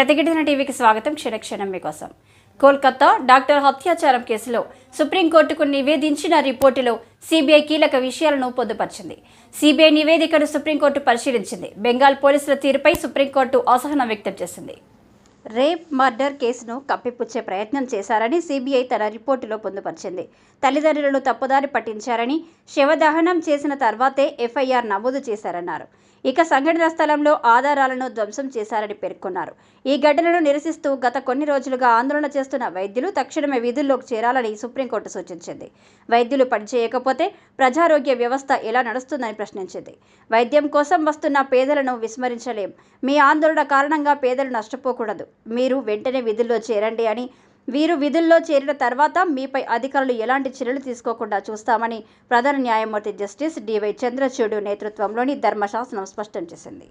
ప్రతిఘటన టీవీకి స్వాగతం. క్షణక్షణం మీకోసం. కోల్కతా డాక్టర్ హత్యాచారం కేసులో సుప్రీంకోర్టుకు నివేదించిన రిపోర్టులో సిబిఐ కీలక విషయాలను పొందుపరిచింది. సిబిఐ నివేదికను సుప్రీంకోర్టు పరిశీలించింది. బెంగాల్ పోలీసుల తీరుపై సుప్రీంకోర్టు అసహనం వ్యక్తం చేసింది. రేప్ మర్డర్ కేసును కప్పిపుచ్చే ప్రయత్నం చేశారని సిబిఐ తన రిపోర్టులో పొందుపరిచింది. తల్లిదండ్రులను తప్పుదారి పట్టించారని శవదహనం చేసిన తర్వాతే ఎఫ్ఐఆర్ నమోదు చేశారన్నారు. ఇక సంఘటన స్థలంలో ఆధారాలను ధ్వంసం చేశారని పేర్కొన్నారు. ఈ ఘటనను నిరసిస్తూ గత కొన్ని రోజులుగా ఆందోళన చేస్తున్న వైద్యులు తక్షణమే విధుల్లోకి చేరాలని సుప్రీంకోర్టు సూచించింది. వైద్యులు పనిచేయకపోతే ప్రజారోగ్య వ్యవస్థ ఎలా నడుస్తుందని ప్రశ్నించింది. వైద్యం కోసం వస్తున్న పేదలను విస్మరించలేం. మీ ఆందోళన కారణంగా పేదలు నష్టపోకూడదు. మీరు వెంటనే విధుల్లో చేరండి అని. వీరు విధుల్లో చేరిన తర్వాత మీపై అధికారులు ఎలాంటి చర్యలు తీసుకోకుండా చూస్తామని ప్రధాన న్యాయమూర్తి జస్టిస్ డివై చంద్రచూడు నేతృత్వంలోని ధర్మశాసనం స్పష్టం చేసింది.